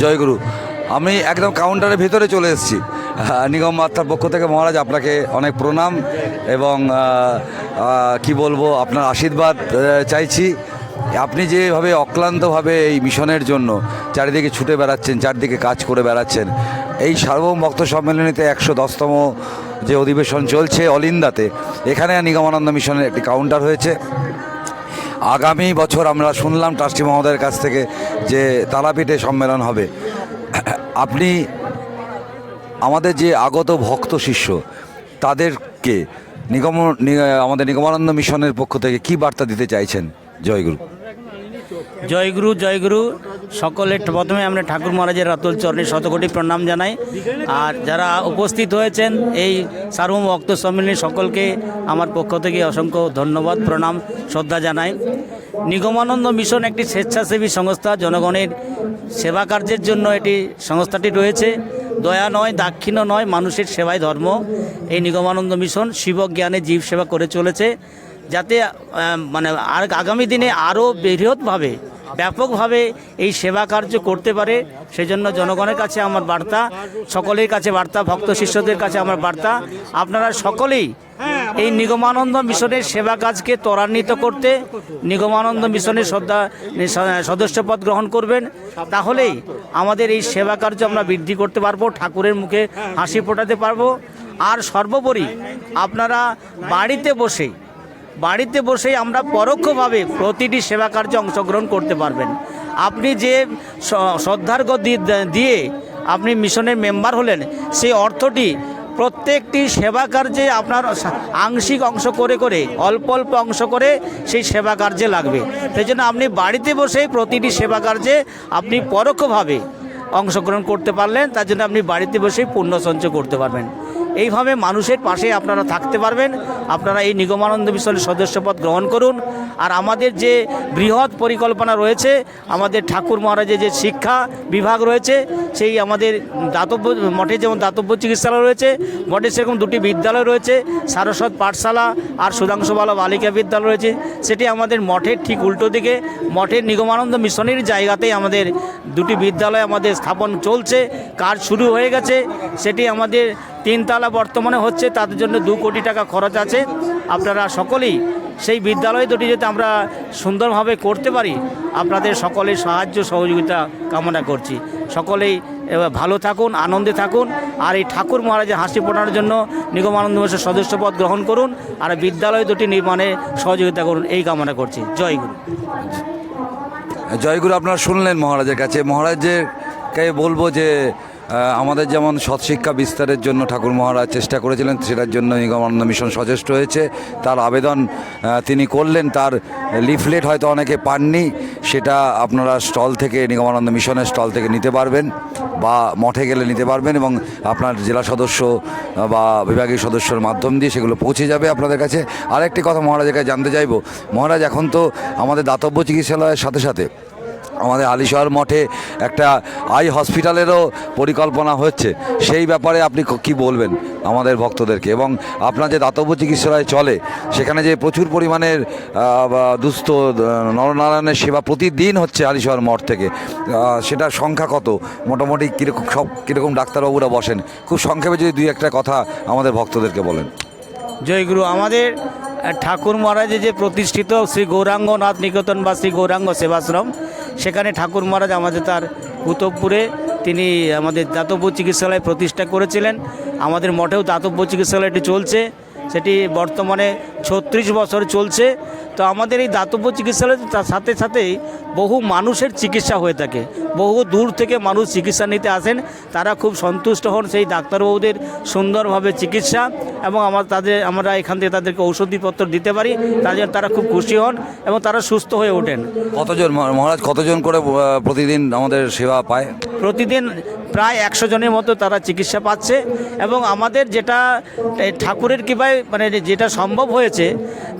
জয়গুরু, আমি একদম কাউন্টারের ভিতরে চলে এসেছি। নিগম মাত্রার পক্ষ থেকে মহারাজ আপনাকে অনেক প্রণাম এবং কি বলব, আপনার আশীর্বাদ চাইছি। আপনি যেভাবে অক্লান্তভাবে এই মিশনের জন্য চারিদিকে ছুটে বেড়াচ্ছেন, চারিদিকে কাজ করে বেড়াচ্ছেন, এই সার্বভৌম ভক্ত সম্মেলনীতে একশো দশতম যে অধিবেশন চলছে অলিন্দাতে, এখানে নিগমানন্দ মিশনের একটি কাউন্টার হয়েছে। আগামী বছর আমরা শুনলাম ট্রাস্টি মহোদয়ের কাছ থেকে যে তারাপীঠে সম্মেলন হবে। আপনি আমাদের যে আগত ভক্ত শিষ্য, তাদেরকে নিগম আমাদের নিগমানন্দ মিশনের পক্ষ থেকে কি বার্তা দিতে চাইছেন? জয়গুরু। জয়গুরু জয়গুরু। সকলে প্রথমে আমরা ঠাকুর মহারাজের রাতুল চরণে শতকোটি প্রণাম জানাই। আর যারা উপস্থিত হয়েছেন, এই সার্বভৌম ভক্ত সম্মেলনে সকলকে আমার পক্ষ থেকে অসংখ্য ধন্যবাদ, প্রণাম, শ্রদ্ধা জানাই। নিগমানন্দ মিশন একটি স্বেচ্ছাসেবী সংস্থা, জনগণের সেবা কার্যের জন্য এটি সংস্থাটি রয়েছে। দয়া নয়, দাক্ষিণ্য নয়, মানুষের সেবায় ধর্ম। এই নিগমানন্দ মিশন শিবজ্ঞানে জীব সেবা করে চলেছে। যাতে মানে আর আগামী দিনে আরও বৃহৎভাবে ব্যাপকভাবে এই সেবা কার্য করতে পারে, সেজন্য জনগণের কাছে আমার বার্তা, সকলের কাছে বার্তা, ভক্ত শিষ্যদের কাছে আমার বার্তা। আপনারা সকলেই এই নিগমানন্দ মিশনের সেবা কাজকে ত্বরান্বিত করতে নিগমানন্দ মিশনের শ্রদ্ধা সদস্যপদ গ্রহণ করবেন। তাহলেই আমাদের এই সেবা কার্য আমরা বৃদ্ধি করতে পারব, ঠাকুরের মুখে হাসি ফোটাতে পারব। আর সর্বোপরি আপনারা বাড়িতে বসেই বাড়িতে বসেই আমরা পরোক্ষভাবে প্রতিটি সেবা কার্যে অংশগ্রহণ করতে পারবেন। আপনি যে দি- দিয়ে আপনি মিশনের মেম্বার হলেন, সেই অর্থটি প্রত্যেকটি সেবা কার্যে আপনার আংশিক অংশ করে করে, অল্প অল্প অংশ করে সেই সেবা কার্যে লাগবে। সেই জন্য আপনি বাড়িতে বসেই প্রতিটি সেবা কার্যে আপনি পরোক্ষভাবে অংশগ্রহণ করতে পারলেন, তার জন্য আপনি বাড়িতে বসেই পুণ্য সঞ্চয় করতে পারবেন। এইভাবে মানুষের পাশে আপনারা থাকতে পারবেন। আপনারা এই নিগমানন্দ মিশনের সদস্যপদ গ্রহণ করুন। আর আমাদের যে বৃহৎ পরিকল্পনা রয়েছে, আমাদের ঠাকুর মহারাজের যে শিক্ষা বিভাগ রয়েছে, সেই আমাদের দাতব্য, মঠে যেমন দাতব্য চিকিৎসালয় রয়েছে, মঠে সেরকম দুটি বিদ্যালয় রয়েছে, সারস্বত পাঠশালা আর সুধাংশুবালা বালিকা বিদ্যালয় রয়েছে। সেটি আমাদের মঠের ঠিক উল্টো দিকে, মঠের নিগমানন্দ মিশনের জায়গাতেই আমাদের দুটি বিদ্যালয় আমাদের স্থাপন চলছে, কাজ শুরু হয়ে গেছে। সেটি আমাদের তিনতলা বর্তমানে হচ্ছে, তাদের জন্য দু কোটি টাকা খরচ আছে। আপনারা সকলেই সেই বিদ্যালয় দুটি যাতে আমরা সুন্দরভাবে করতে পারি, আপনাদের সকলের সাহায্য সহযোগিতা কামনা করছি। সকলেই ভালো থাকুন, আনন্দে থাকুন, আর এই ঠাকুর মহারাজের হাসি ফোটানোর জন্য নিগমানন্দ মিশনের সদস্যপদ গ্রহণ করুন, আর বিদ্যালয় দুটি নির্মাণে সহযোগিতা করুন, এই কামনা করছি। জয়গুরু জয়গুরু আপনারা শুনলেন মহারাজের কাছে। মহারাজের কে বলব যে আমাদের যেমন সৎশিক্ষা বিস্তারের জন্য ঠাকুর মহারাজ চেষ্টা করেছিলেন, সেটার জন্য নিগমানন্দ মিশন সচেষ্ট হয়েছে। তার আবেদন তিনি করলেন। তার লিফলেট হয়তো অনেকে পাননি, সেটা আপনারা স্টল থেকে নিগমানন্দ মিশনের স্টল থেকে নিতে পারবেন বা মঠে গেলে নিতে পারবেন এবং আপনার জেলা সদস্য বা বিভাগীয় সদস্যর মাধ্যম দিয়ে সেগুলো পৌঁছে যাবে আপনাদের কাছে। আরেকটি কথা মহারাজের কাছে জানতে চাইব। মহারাজ, এখন তো আমাদের দাতব্য চিকিৎসালয়ের সাথে সাথে আমাদের আলিশহর মঠে একটা আই হসপিটালেরও পরিকল্পনা হচ্ছে। সেই ব্যাপারে আপনি ক- বলবেন আমাদের ভক্তদেরকে? এবং আপনার যে দাতব্য চিকিৎসালয় চলে, সেখানে যে প্রচুর পরিমাণের দুস্থ নরনারায়ণের সেবা প্রতিদিন হচ্ছে আলিশহর মঠ থেকে। সেটার সংখ্যা কত? মোটামুটি কীরকম, সব কীরকম ডাক্তারবাবুরা বসেন। খুব সংক্ষেপে যদি দুই একটা কথা আমাদের ভক্তদেরকে বলেন। জয়গুরু, আমাদের ঠাকুর মহারাজে যে প্রতিষ্ঠিত শ্রী গৌরাঙ্গনাথ নিকেতন বা শ্রী গৌরাঙ্গ সেবাশ্রম, সেখানে ঠাকুর মহারাজ আমাদের তার কুতবপুরে তিনি আমাদের দাতব্য চিকিৎসালয় প্রতিষ্ঠা করেছিলেন। আমাদের মঠেও দাতব্য চিকিৎসালয়টি চলছে। সেটি বর্তমানে ছত্রিশ বছর চলছে। তো আমাদের এই দাতব্য চিকিৎসালয় তার সাথে সাথেই বহু মানুষের চিকিৎসা হয়ে থাকে। বহু দূর থেকে মানুষ চিকিৎসা নিতে আসেন। তারা খুব সন্তুষ্ট হন সেই ডাক্তারবাবুদের সুন্দরভাবে চিকিৎসা এবং আমার তাদের আমরা এখান থেকে তাদেরকে ঔষধিপত্র দিতে পারি। জন্য তারা খুব খুশি হন এবং তারা সুস্থ হয়ে ওঠেন। কতজন মহা- মহারাজ, কতজন করে প্রতিদিন আমাদের সেবা পায়? প্রতিদিন প্রায় একশো জনের মতো তারা চিকিৎসা পাচ্ছে এবং আমাদের যেটা ঠাকুরের কৃপায় মানে যেটা সম্ভব হয়েছে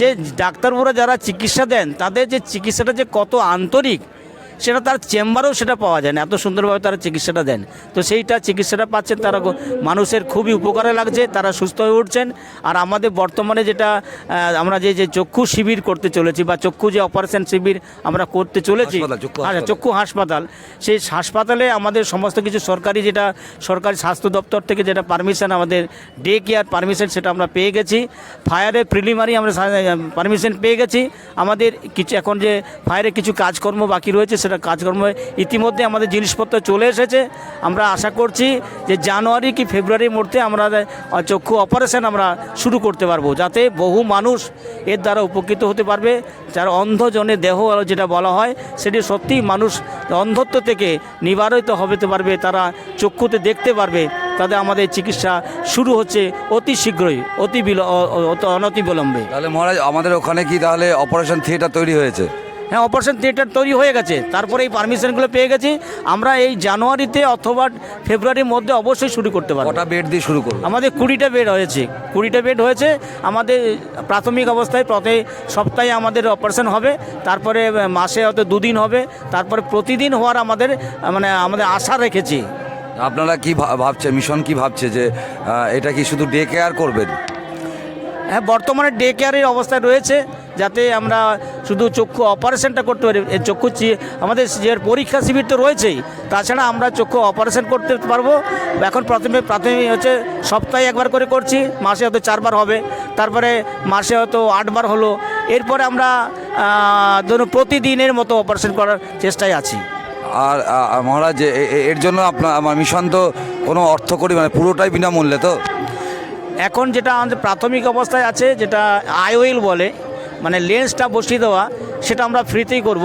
যে ডাক্তারবাবুরা যারা চিকিৎসা দেন, তাদের যে চিকিৎসাটা যে কত আন্তরিক সেটা তার চেম্বারেও সেটা পাওয়া যায় না। এত সুন্দরভাবে তারা চিকিৎসাটা দেন। তো সেইটা চিকিৎসাটা পাচ্ছেন তারা মানুষের খুবই উপকারে লাগছে তারা সুস্থ হয়ে উঠছেন। আর আমাদের বর্তমানে যেটা আমরা যে যে চক্ষু শিবির করতে চলেছি বা চক্ষু যে অপারেশন শিবির আমরা করতে চলেছি হাসপাতাল, চক্ষু হ্যাঁ, হাসপাতাল। চক্ষু হাসপাতাল সেই হাসপাতালে আমাদের সমস্ত কিছু সরকারি যেটা সরকারি স্বাস্থ্য দপ্তর থেকে যেটা পারমিশন আমাদের ডে কেয়ার পারমিশন সেটা আমরা পেয়ে গেছি। ফায়ারের প্রিলিমারি আমরা পারমিশন পেয়ে গেছি। আমাদের কিছু এখন যে ফায়ারে কিছু কাজকর্ম বাকি রয়েছে সেটা কাজকর্ম ইতিমধ্যে আমাদের জিনিসপত্র চলে এসেছে। আমরা আশা করছি যে জানুয়ারি কি ফেব্রুয়ারির মধ্যে আমরা চক্ষু অপারেশন আমরা শুরু করতে পারব, যাতে বহু মানুষ এর দ্বারা উপকৃত হতে পারবে। যার অন্ধজনের দেহ যেটা বলা হয়, সেটি সত্যি মানুষ অন্ধত্ব থেকে নিবারিত হতে পারবে, তারা চক্ষুতে দেখতে পারবে। তাদের আমাদের চিকিৎসা শুরু হচ্ছে অতি শীঘ্রই, অতি বিল অ- অ- অত- অনতি বিলম্বে। তাহলে মহারাজ, আমাদের ওখানে কি তাহলে অপারেশন থিয়েটার তৈরি হয়েছে? হ্যাঁ অপারেশন থিয়েটার তৈরি হয়ে গেছে। তারপরে এই পারমিশনগুলো পেয়ে গেছি। আমরা এই জানুয়ারিতে অথবা ফেব্রুয়ারির মধ্যে অবশ্যই শুরু করতে পারব। কটা বেড দিয়ে শুরু করব? আমাদের কুড়িটা বেড হয়েছে। কুড়িটা বেড হয়েছে। আমাদের প্রাথমিক অবস্থায় প্রতি সপ্তাহে আমাদের অপারেশন হবে। তারপরে মাসে হয়তো দুদিন হবে। তারপরে প্রতিদিন হওয়ার আমাদের মানে আমাদের আশা রেখেছি। আপনারা কি ভাবছে মিশন কি ভাবছে যে এটা কি শুধু ডে কেয়ার করবেন? হ্যাঁ বর্তমানে ডে কেয়ারের অবস্থায় রয়েছে, যাতে আমরা শুধু চক্ষু অপারেশনটা করতে পারি চক্ষু আমাদের যে পরীক্ষা শিবির তো রয়েছেই, তাছাড়া আমরা চক্ষু অপারেশন করতে পারব। এখন প্রথমে প্রাথমিক হচ্ছে সপ্তাহে একবার করে করছি, মাসে হয়তো চারবার হবে, তারপরে মাসে হয়তো আটবার হলো। এরপরে আমরা ধরুন প্রতিদিনের মতো অপারেশন করার চেষ্টায় আছি। আর মহারাজ এর জন্য আপনার, আমার মিশন তো কোনো অর্থ করি মানে পুরোটাই বিনামূল্যে তো? এখন যেটা আমাদের প্রাথমিক অবস্থায় আছে, যেটা আইওয়েল বলে মানে লেন্সটা বসিয়ে দেওয়া, সেটা আমরা ফ্রিতেই করব।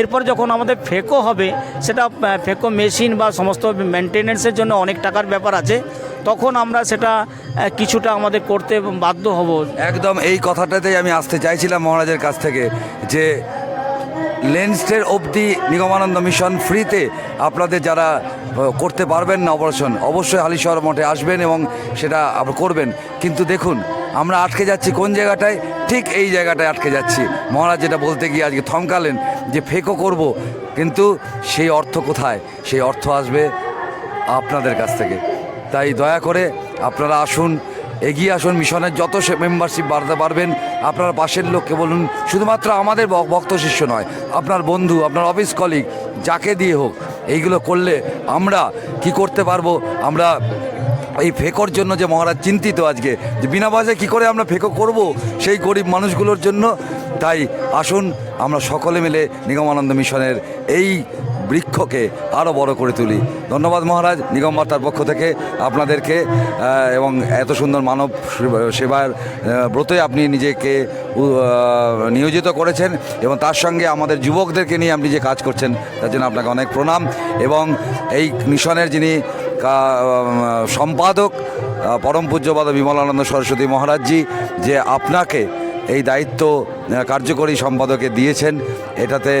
এরপর যখন আমাদের ফেকো হবে, সেটা ফেকো মেশিন বা সমস্ত মেনটেনেন্সের জন্য অনেক টাকার ব্যাপার আছে, তখন আমরা সেটা কিছুটা আমাদের করতে বাধ্য হব। একদম এই কথাটাতেই আমি আসতে চাইছিলাম মহারাজের কাছ থেকে, যে লেন্সের অবধি নিগমানন্দ মিশন ফ্রিতে আপনাদের যারা করতে পারবেন না অপারেশন, অবশ্যই হালিশহর মঠে আসবেন এবং সেটা করবেন। কিন্তু দেখুন, আমরা আটকে যাচ্ছি কোন জায়গাটায়? ঠিক এই জায়গাটায় আটকে যাচ্ছি। মহারাজ যেটা বলতে গিয়ে আজকে থমকালেন যে ফেকও করব, কিন্তু সেই অর্থ কোথায়? সেই অর্থ আসবে আপনাদের কাছ থেকে। তাই দয়া করে আপনারা আসুন এগিয়ে আসুন, মিশনের যত মেম্বারশিপ বাড়তে পারবেন, আপনার পাশের লোককে বলুন, শুধুমাত্র আমাদের ভক্ত শিষ্য নয়, আপনার বন্ধু, আপনার অফিস কলিগ যাকে দিয়ে হোক, এইগুলো করলে আমরা কি করতে পারব? আমরা এই ফেকোর জন্য যে মহারাজ চিন্তিত আজকে, যে বিনা পয়সায় কী করে আমরা ফেকো করব? সেই গরিব মানুষগুলোর জন্য, তাই আসুন, আমরা সকলে মিলে নিগমানন্দ মিশনের এই বৃক্ষকে আরও বড় করে তুলি। ধন্যবাদ মহারাজ, নিগম বার্তার পক্ষ থেকে আপনাদেরকে এবং এত সুন্দর মানব সেবার ব্রতে আপনি নিজেকে নিয়োজিত করেছেন, এবং তার সঙ্গে আমাদের যুবকদেরকে নিয়ে আপনি যে কাজ করছেন, তার জন্য আপনাকে অনেক প্রণাম, এবং এই মিশনের যিনি সম্পাদক পরম পূজ্যপাদ বিমলানন্দ সরস্বতী মহারাজজি, যে আপনাকে এই দায়িত্ব কার্যকরী সম্পাদকে দিয়েছেন, এটাতে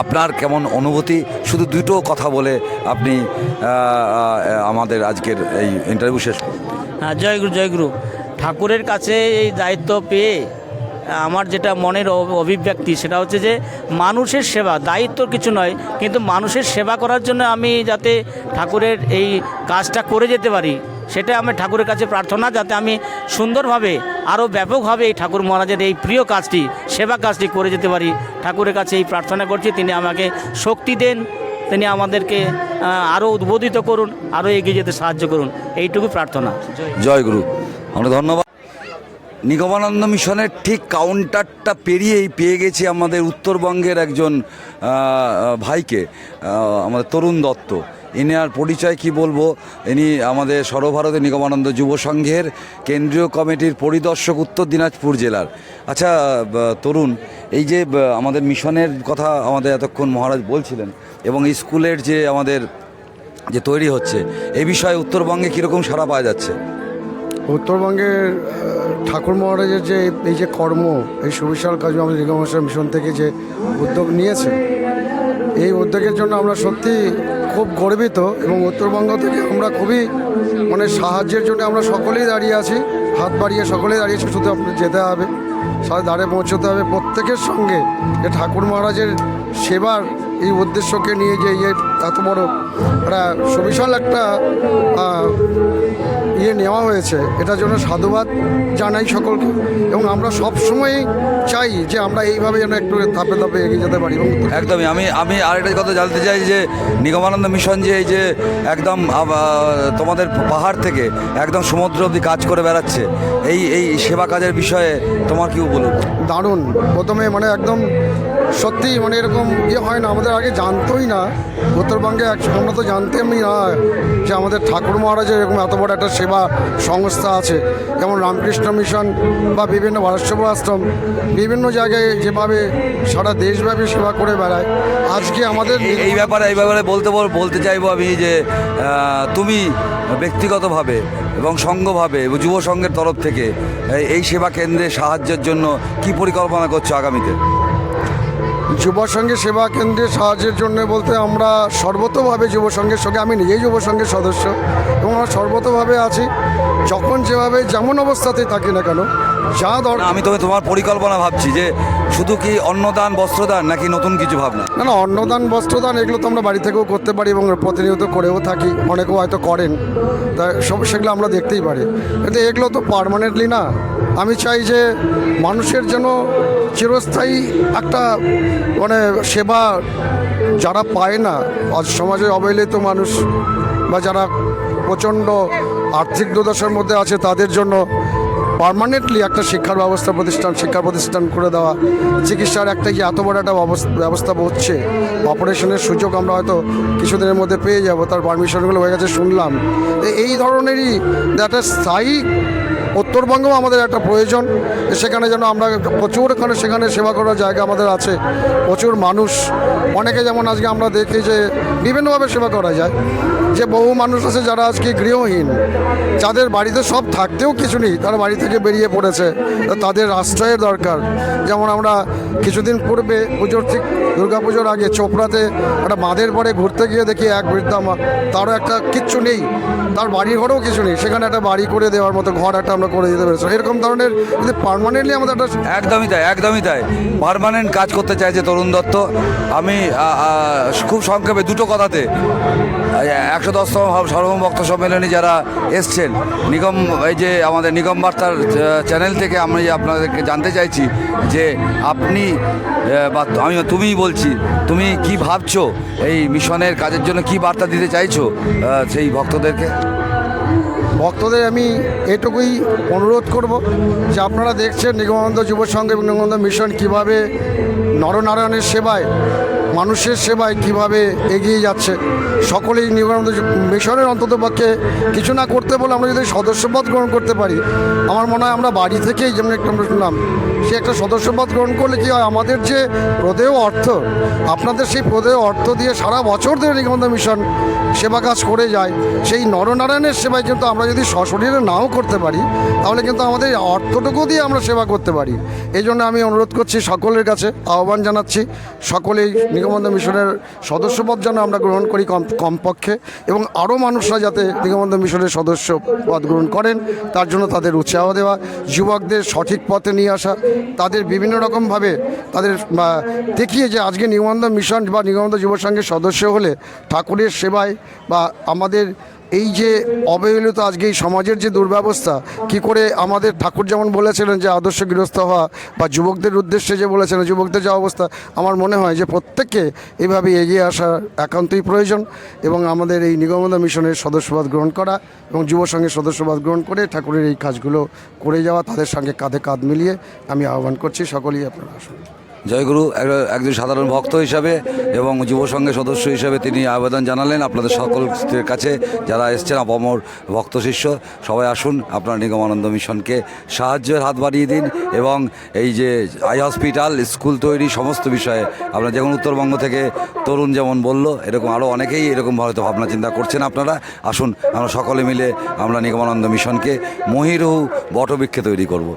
আপনার কেমন অনুভূতি? শুধু দুটো কথা বলে আপনি আমাদের আজকের এই ইন্টারভিউ শেষ হ্যাঁ জয়গুরু জয়গুরু ঠাকুরের কাছে এই দায়িত্ব পেয়ে, আমার যেটা মনের অভিব্যক্তি সেটা হচ্ছে যে মানুষের সেবা, দায়িত্ব কিছু নয়, কিন্তু মানুষের সেবা করার জন্য আমি যাতে ঠাকুরের এই কাজটা করে যেতে পারি। সেটা আমি ঠাকুরের কাছে প্রার্থনা, যাতে আমি সুন্দরভাবে আরও ব্যাপকভাবে এই ঠাকুর মহারাজের এই প্রিয় কাজটি, সেবা কাজটি করে যেতে পারি। ঠাকুরের কাছে এই প্রার্থনা করছি, তিনি আমাকে শক্তি দেন, তিনি আমাদেরকে আরও উদ্বোধিত করুন, আরও এগিয়ে যেতে সাহায্য করুন। এইটুকু প্রার্থনা। জয় গুরু। আমরা ধন্যবাদ। নিগমানন্দ মিশনের ঠিক কাউন্টারটা পেরিয়েই পেয়ে গেছি আমাদের উত্তরবঙ্গের একজন ভাইকে আমাদের তরুণ দত্ত। ইনি আর পরিচয় কি বলব? ইনি আমাদের সর্বভারতীয় নিগমানন্দ যুব সংঘের কেন্দ্রীয় কমিটির পরিদর্শক উত্তর দিনাজপুর জেলার। আচ্ছা তরুণ, এই যে আমাদের মিশনের কথা আমাদের এতক্ষণ মহারাজ বলছিলেন এবং স্কুলের যে আমাদের যে তৈরি হচ্ছে এই বিষয়ে উত্তরবঙ্গে কীরকম সাড়া পাওয়া যাচ্ছে? উত্তরবঙ্গের ঠাকুর মহারাজের যে, এই যে কর্ম, এই সুবিশাল কাজ আমাদের রিগমশার মিশন থেকে যে উদ্যোগ নিয়েছে এই উদ্যোগের জন্য আমরা সত্যি খুব গর্বিত এবং উত্তরবঙ্গ থেকে আমরা খুবই মানে সাহায্যের জন্য আমরা সকলেই দাঁড়িয়ে আছি। হাত বাড়িয়ে সকলেই দাঁড়িয়েছি শুধু আপনার যেতে হবে, সাথে দাঁড়ে পৌঁছতে হবে। প্রত্যেকের সঙ্গে যে ঠাকুর মহারাজের সেবার এই উদ্দেশ্যকে নিয়ে যে এত বড় একটা সুবিশাল একটা ইয়ে নেওয়া হয়েছে। এটার জন্য সাধুবাদ জানাই সকলকে। এবং আমরা সবসময় চাই যে আমরা এইভাবে যেন একটু ধাপে ধাপে এগিয়ে যেতে পারি এবং একদমই। আমি আমি আরেকটা কথা জানতে চাই যে নিগমানন্দ মিশন যে এই যে একদম তোমাদের পাহাড় থেকে একদম সমুদ্র অবধি কাজ করে বেড়াচ্ছে এই এই সেবা কাজের বিষয়ে তোমার কি বলুন? দারুণ। প্রথমে মানে একদম সত্যি মানে এরকম ইয়ে হয় না। আমাদের আগে জানতোই না। উত্তরবঙ্গে এক আমরা তো জানতামই না যে আমাদের ঠাকুর মহারাজের এরকম এত বড় একটা সেবা সংস্থা আছে। যেমন রামকৃষ্ণ মিশন বা বিভিন্ন ভারতসেবা আশ্রম বিভিন্ন জায়গায় যেভাবে সারা দেশব্যাপী সেবা করে বেড়ায়। আজকে আমাদের এই- ব্যাপারে এই ব্যাপারে বলতে বল- বলতে চাইব আমি যে তুমি ব্যক্তিগতভাবে এবং এবং যুব সংঘের তরফ থেকে এই সেবা কেন্দ্রে সাহায্যের জন্য কি পরিকল্পনা করছ আগামীতে? যুব সেবা কেন্দ্রে সাহায্যের জন্য বলতে আমরা সর্বতভাবে যুব সঙ্গে, আমি নিজেই যুব সদস্য এবং আমরা সর্বতভাবে আছি। যখন যেভাবে যেমন অবস্থাতেই থাকি না কেন, যা দরকার আমি তবে তোমার পরিকল্পনা ভাবছি যে শুধু কি অন্নদান, বস্ত্রদান নাকি নতুন কিছু ভাবনা? না না, অন্নদান, বস্ত্রদান এগুলো তো আমরা বাড়ি থেকেও করতে পারি এবং প্রতিনিয়ত করেও থাকি। অনেকেও হয়তো করেন। তা সব সেগুলো আমরা দেখতেই পারি। কিন্তু এগুলো তো পারমানেন্টলি না। আমি চাই যে মানুষের যেন চিরস্থায়ী একটা মানে সেবা যারা পায় না, আজ সমাজে অবহেলিত মানুষ বা যারা প্রচণ্ড আর্থিক দুর্দশার মধ্যে আছে তাদের জন্য পার্মানেন্টলি একটা শিক্ষার ব্যবস্থা প্রতিষ্ঠান, শিক্ষা প্রতিষ্ঠান করে দেওয়া, চিকিৎসার একটা যে এত বড় একটা ব্যবস্থা হচ্ছে? অপারেশনের সুযোগ আমরা হয়তো কিছুদিনের মধ্যে পেয়ে যাব, তার পারমিশনগুলো হয়ে গেছে শুনলাম। এই ধরনেরই একটা স্থায়ী উত্তরবঙ্গও আমাদের একটা প্রয়োজন সেখানে যেন আমরা প্রচুর এখানে সেখানে সেবা করার জায়গা আমাদের আছে, প্রচুর মানুষ। অনেকে যেমন আজকে আমরা দেখি যে বিভিন্নভাবে সেবা করা যায়, যে বহু মানুষ আছে যারা আজকে গৃহহীন, যাদের বাড়িতে সব থাকতেও কিছু নেই, তারা বাড়ি থেকে বেরিয়ে পড়েছে তাদের আশ্রয়ের দরকার। যেমন আমরা কিছুদিন পূর্বে পুজোর ঠিক দুর্গা পুজোর আগে চোপড়াতে একটা বাঁধের পরে ঘুরতে গিয়ে দেখি এক বৃদ্ধা তারও একটা কিচ্ছু নেই, তার বাড়ি ঘরেও কিছু নেই, সেখানে একটা বাড়ি করে দেওয়ার মতো ঘর, একটা আমরা করে দিতে পেরেছি। এরকম ধরনের যদি পার্মানেন্টলি আমাদের একটা একদমই তাই একদমই তাই। পার্মানেন্ট কাজ করতে চাইছে তরুণ দত্ত। আমি খুব সংক্ষেপে দুটো কথাতে, একশো দশতম সর্বম ভক্ত সম্মেলনে যারা এসছেন, নিগম, এই যে আমাদের নিগম বার্তার চ্যানেল থেকে আমি আপনাদেরকে জানতে চাইছি যে আপনি বা আমি তুমিই বলছি, তুমি কি ভাবছ এই মিশনের কাজের জন্য কি বার্তা দিতে চাইছো সেই ভক্তদেরকে? ভক্তদের আমি এটুকুই অনুরোধ করব যে আপনারা দেখছেন নিগমানন্দ যুব সংঘ এবং নিগমানন্দ মিশন কীভাবে নরনারায়ণের সেবায়, মানুষের সেবায় কীভাবে এগিয়ে যাচ্ছে। সকলেই নিগমানন্দ মিশনের অন্তত পক্ষে কিছু না করতে বলে আমরা যদি সদস্যপদ গ্রহণ করতে পারি, আমার মনে হয় আমরা বাড়ি থেকেই যেমন একটা আমরা শুনলাম, সে একটা সদস্যপদ গ্রহণ করলে কি হয়, আমাদের যে প্রদেয় অর্থ, আপনাদের সেই প্রদেয় অর্থ দিয়ে সারা বছর ধরে নিগমানন্দ মিশন সেবা কাজ করে যায়, সেই নরনারায়ণের সেবায় কিন্তু আমরা যদি সশরীরে নাও করতে পারি, তাহলে কিন্তু আমাদের অর্থটুকু দিয়ে আমরা সেবা করতে পারি। এই জন্য আমি অনুরোধ করছি সকলের কাছে, আহ্বান জানাচ্ছি, সকলেই নিগমানন্দ মিশনের সদস্যপদ যেন আমরা গ্রহণ করি কম কমপক্ষে এবং আরও মানুষরা যাতে নিগমানন্দ মিশনের সদস্য পদ গ্রহণ করেন, তার জন্য তাদের উৎসাহ দেওয়া, যুবকদের সঠিক পথে নিয়ে আসা, তাদের বিভিন্ন রকমভাবে তাদের দেখিয়ে যে আজকে নিগমানন্দ মিশন বা নিগমানন্দ যুব সংঘের সদস্য হলে ঠাকুরের সেবায় বা আমাদের এই যে অবহেলিত আজকে এই সমাজের যে দুর্ব্যবস্থা, কি করে আমাদের ঠাকুর যেমন বলেছিলেন যে আদর্শ গৃহস্থ হওয়া বা যুবকদের উদ্দেশ্যে যে বলেছিলেন, যুবকদের যে অবস্থা, আমার মনে হয় যে প্রত্যেককে এইভাবে এগিয়ে আসা একান্তই প্রয়োজন। এবং আমাদের এই নিগমদা মিশনের সদস্যবাদ গ্রহণ করা এবং যুব সংঘের সদস্যপদ গ্রহণ করে ঠাকুরের এই কাজগুলো করে যাওয়া, তাদের সঙ্গে কাঁধে কাঁধ মিলিয়ে আমি আহ্বান করছি। সকলেই আপনারা আসুন। জয়গুরু একজন সাধারণ ভক্ত হিসাবে এবং যুব সংঘের সদস্য হিসাবে তিনি আবেদন জানালেন আপনাদের সকলের কাছে যারা এসছেন অপমর ভক্ত শিষ্য, সবাই আসুন, আপনার নিগমানন্দ মিশনকে সাহায্যের হাত বাড়িয়ে দিন এবং এই যে আই হসপিটাল, স্কুল তৈরি, সমস্ত বিষয়ে আপনারা যেমন উত্তরবঙ্গ থেকে তরুণ যেমন বলল, এরকম আরও অনেকেই এরকম হয়তো ভাবনা চিন্তা করছেন আপনারা, আসুন, আমরা সকলে মিলে আমরা নিগমানন্দ মিশনকে মহিরহু বটবৃক্ষে তৈরি করব।